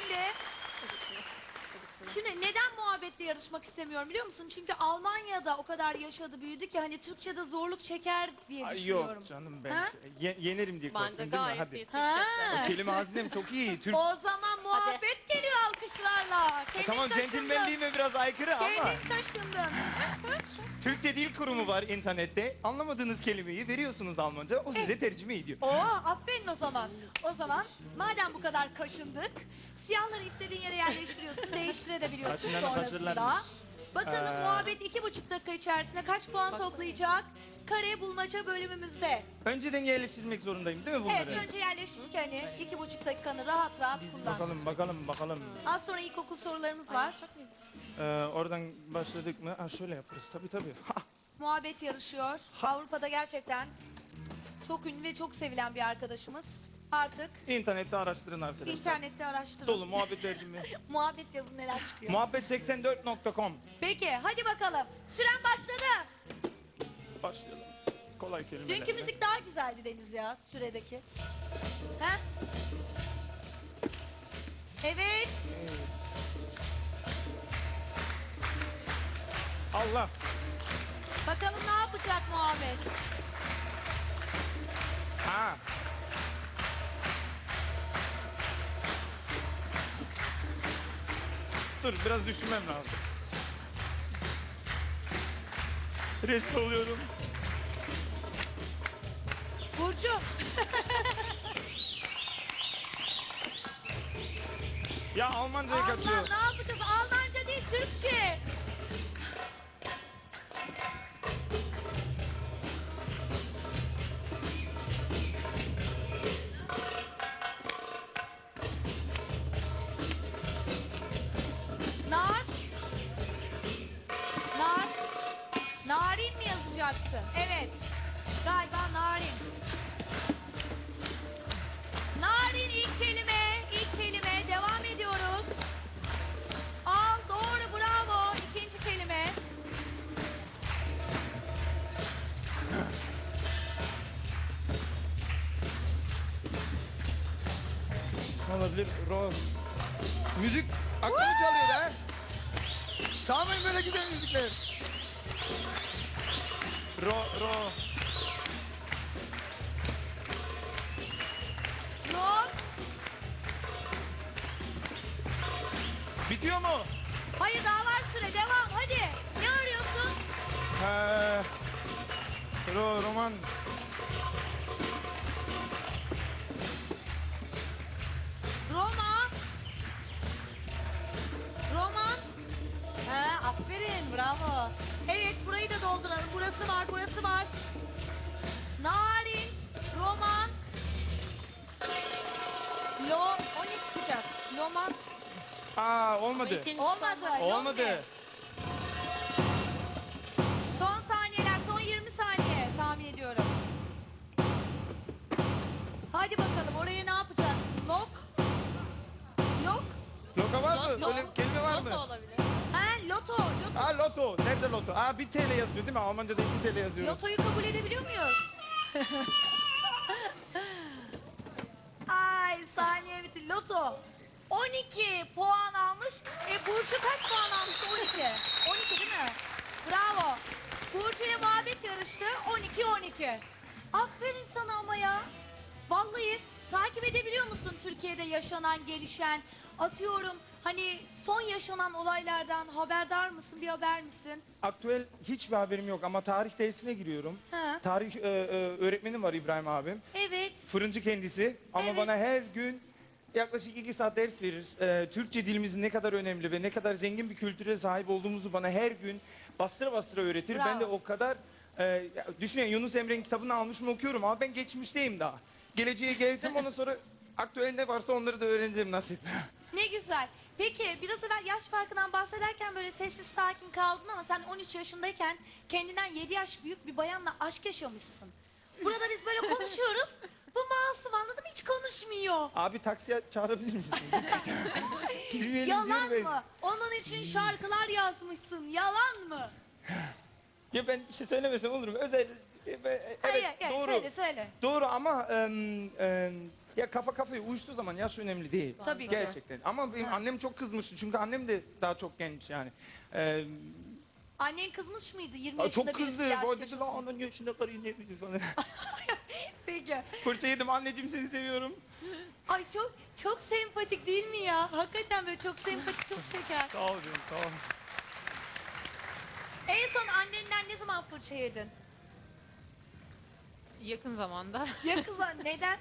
Şimdi Şimdi neden muhabbetle yarışmak istemiyorum biliyor musun? Çünkü Almanya'da o kadar yaşadı büyüdü ki hani Türkçe'de zorluk çeker diye Ay düşünüyorum. yok canım ben Ha? ye- yenerim diye korktum Bence değil mi? gayet Hadi. iyi Ha. Türkçesi. Kelime hazinem çok iyi. Türk O zaman muhabbet geliyor alkışlarla. Kendin tamam taşındın. centilmenliğime biraz aykırı ama Kendin taşındın. Türkçe Dil Kurumu var internette. Anlamadığınız kelimeyi veriyorsunuz Almanca. O size tercüme ediyor. Oo aferin o zaman. O zaman madem bu kadar kaşındık, siyahları istediğin yere yerleştiriyorsun, değiştirebiliyorsun Kaçınanı sonrasında. Bakalım Ee. muhabbet iki buçuk dakika içerisinde kaç puan toplayacak? Kare bulmaca bölümümüzde. Önceden yerleştirmek zorundayım değil mi bunları? Evet önce yerleştik hani iki buçuk dakikanı rahat rahat kullan. Bakalım bakalım bakalım. Az sonra ilkokul sorularımız var. Ee, oradan başladık mı? Ha, şöyle yaparız tabii tabii. Ha, Muhabbet yarışıyor. Avrupa'da gerçekten çok ünlü ve çok sevilen bir arkadaşımız. Artık İnternette araştırın arkadaşlar. internette araştırın. Dolu muhabbet tercüme. Muhabbet yazın neler çıkıyor. Muhabbet84.com Peki hadi bakalım. Süren başladı. Başlayalım. Kolay kelimeler. Dünkü müzik daha güzeldi Deniz ya süredeki. He? Evet. Allah. Bakalım ne yapacak Muhammed? Ha. Dur biraz düşünmem lazım. Rezil oluyorum. Burcu. Ya Almanca'ya kaçıyor. ne yapacağız? Almanca değil Türkçe. Yazacaktı? Evet. Galiba narin. Narin ilk kelime, ilk kelime. Devam ediyoruz. Al, doğru, bravo. İkinci kelime. Olabilir? Ro. Müzik aklımı çalıyor lan. Çalmayın böyle güzel müzikler. Ro, ro. Yok. Bitiyor mu? Hayır daha var süre. Devam. Hadi. Ne arıyorsun? Ee, ro, roman. Aferin. Bravo. Evet burayı da dolduralım. Burası var, burası var. Narin. Roman. Lo. O ne çıkacak? Loman. Aa olmadı. Olmadı. Olmadı. Son saniyeler, son 20 saniye tahmin ediyorum. Hadi bakalım oraya ne yapacaksın? Lok? Lok? Loka var mı? Öyle kelime var mı? Loto olabilir. Ha loto, loto. Aa loto. Nerede loto? Aa 1 TL yazıyor değil mi? Almanca'da 2 TL yazıyor. Lotoyu kabul edebiliyor muyuz? Ay saniye bitti. Loto. 12 puan almış. E Burcu kaç puan almış? 12. 12 değil mi? Bravo. Burcu ile muhabbet yarıştı. 12-12. Aferin sana ama ya. Vallahi takip edebiliyor musun Türkiye'de yaşanan, gelişen? Atıyorum hani son yaşanan olaylardan haberdar mısın? Bir haber misin? Aktüel hiçbir haberim yok ama tarih dersine giriyorum. Ha. Tarih e, e, öğretmenim var İbrahim abim. Evet. Fırıncı kendisi ama Evet. bana her gün yaklaşık iki saat ders verir. Ee, Türkçe dilimizin ne kadar önemli ve ne kadar zengin bir kültüre sahip olduğumuzu bana her gün bastıra bastıra öğretir. Ben de Bravo. o kadar e, düşünün Yunus Emre'nin kitabını almışım okuyorum ama ben geçmişteyim daha. Geleceğe geldim ondan sonra aktüel ne varsa onları da öğreneceğim nasip. Ne güzel. Peki biraz evvel yaş farkından bahsederken böyle sessiz sakin kaldın ama sen 13 yaşındayken kendinden 7 yaş büyük bir bayanla aşk yaşamışsın. Burada biz böyle konuşuyoruz. Bu masum anladın mı? Hiç konuşmuyor. Abi taksiye çağırabilir misin? Yalan diyorum mı? Onun için şarkılar yazmışsın. Yalan mı? Ya ben bir şey söylemesem olur mu? Özel e, e, evet Hayır, hayır, doğru. söyle söyle. Doğru ama em, em, Ya kafa kafaya uyuştuğu zaman yaş önemli değil. Tabii ki. Gerçekten. Ama benim annem çok kızmıştı. Çünkü annem de daha çok genç yani. Ee, Annen kızmış mıydı? 20 Aa, yaşında çok birisi kızdı. yaş O dedi lan onun yaşında karıyı ne bileyim falan. Peki. Fırça yedim anneciğim seni seviyorum. Ay çok çok sempatik değil mi ya? Hakikaten böyle çok sempatik, çok şeker. Sağ ol canım sağ ol. En son annenden ne zaman fırça yedin? Yakın zamanda. Ya kızlar neden?